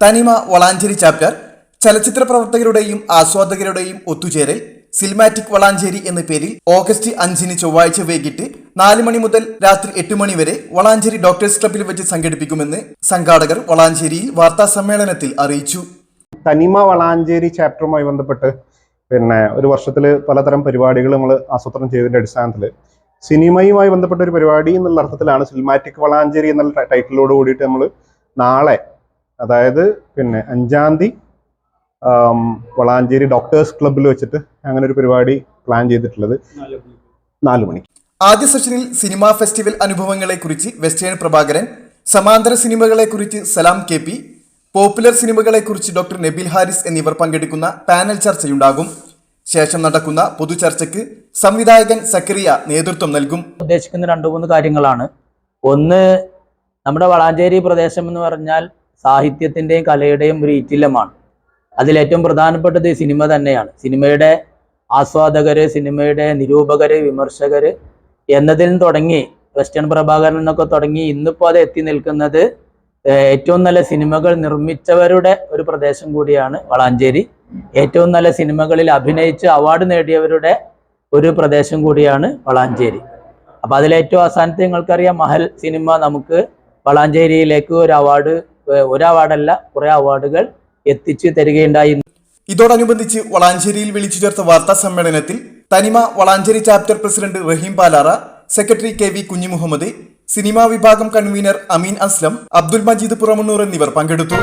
തനിമ വളാഞ്ചേരി ചാപ്റ്റർ ചലച്ചിത്ര പ്രവർത്തകരുടെയും ആസ്വാദകരുടെയും ഒത്തുചേരൽ സിൽമാറ്റിക് വളാഞ്ചേരി എന്ന പേരിൽ ഓഗസ്റ്റ് അഞ്ചിന് ചൊവ്വാഴ്ച വൈകിട്ട് നാല് മണി മുതൽ രാത്രി എട്ട് മണി വരെ വളാഞ്ചേരി ഡോക്ടേഴ്സ് ക്ലബ്ബിൽ വെച്ച് സംഘടിപ്പിക്കുമെന്ന് സംഘാടകർ വളാഞ്ചേരിയിൽ വാർത്താ സമ്മേളനത്തിൽ അറിയിച്ചു. തനിമ വളാഞ്ചേരി ചാപ്റ്ററുമായി ബന്ധപ്പെട്ട് പിന്നെ ഒരു വർഷത്തിൽ പലതരം പരിപാടികൾ നമ്മൾ ആസൂത്രണം ചെയ്തതിന്റെ അടിസ്ഥാനത്തിൽ സിനിമയുമായി ബന്ധപ്പെട്ട ഒരു പരിപാടി എന്നുള്ള അർത്ഥത്തിലാണ് സിനിമാറ്റിക് വളാഞ്ചേരി എന്നുള്ള ടൈറ്റിലോട് കൂടിയിട്ട് നമ്മൾ നാളെ അതായത് പിന്നെ അഞ്ചാം തീയതി വളാഞ്ചേരി ഡോക്ടേഴ്സ് ക്ലബ്ബിൽ വെച്ചിട്ട് അങ്ങനെ ഒരു പരിപാടി പ്ലാൻ ചെയ്തിട്ടുള്ളത് നാല് മണിക്ക്. ആദ്യ സെഷനിൽ സിനിമാ ഫെസ്റ്റിവൽ അനുഭവങ്ങളെ കുറിച്ച് വെസ്റ്റേൺ പ്രഭാകരൻ സമാന്തര സിനിമകളെ കുറിച്ച് സലാം കെ പി പോപ്പുലർ സിനിമകളെക്കുറിച്ച് ഡോക്ടർ നബിൽ ഹാരിസ് എന്നിവർ പങ്കെടുക്കുന്ന പാനൽ ചർച്ചയുണ്ടാകും. ശേഷം നടക്കുന്ന പൊതുചർച്ചയ്ക്ക് സംവിധായകൻ സക്കറിയ നേതൃത്വം നൽകും. ഉദ്ദേശിക്കുന്ന രണ്ടു മൂന്ന് കാര്യങ്ങളാണ്. ഒന്ന് നമ്മുടെ വളാഞ്ചേരി പ്രദേശം എന്ന് പറഞ്ഞാൽ സാഹിത്യത്തിന്റെയും കലയുടെയും ഒരു ഈറ്റില്ലമാണ്. അതിലേറ്റവും പ്രധാനപ്പെട്ടത് സിനിമ തന്നെയാണ്. സിനിമയുടെ ആസ്വാദകര് സിനിമയുടെ നിരൂപകര് വിമർശകര് എന്നതിൽ തുടങ്ങി വെസ്റ്റേൺ പ്രഭാകരൻ എന്നൊക്കെ തുടങ്ങി ഇന്നിപ്പോൾ അത് എത്തി നിൽക്കുന്നത് ഏറ്റവും നല്ല സിനിമകൾ നിർമ്മിച്ചവരുടെ ഒരു പ്രദേശം കൂടിയാണ് വളാഞ്ചേരി. ഏറ്റവും നല്ല സിനിമകളിൽ അഭിനയിച്ച് അവാർഡ് നേടിയവരുടെ ഒരു പ്രദേശം കൂടിയാണ് വളാഞ്ചേരി. അപ്പൊ അതിലേറ്റവും അവസാനത്തെ നിങ്ങൾക്കറിയാം മഹൽ സിനിമ നമുക്ക് വളാഞ്ചേരിയിലേക്ക് ഒരു അവാർഡ് ഒരു അവാർഡല്ല കുറെ അവാർഡുകൾ എത്തിച്ചു തരികയുണ്ടായി. ഇതോടനുബന്ധിച്ച് വളാഞ്ചേരിയിൽ വിളിച്ചു ചേർത്ത വാർത്താ സമ്മേളനത്തിൽ Thanima Valanchery chapter president Raheem Palara secretary K V Kunjimuhammad cinema വിഭാഗം കൺവീനർ അമീൻ അസ്ലം അബ്ദുൽ മജീദ് പുറമണ്ണൂർ എന്നിവർ പങ്കെടുത്തു.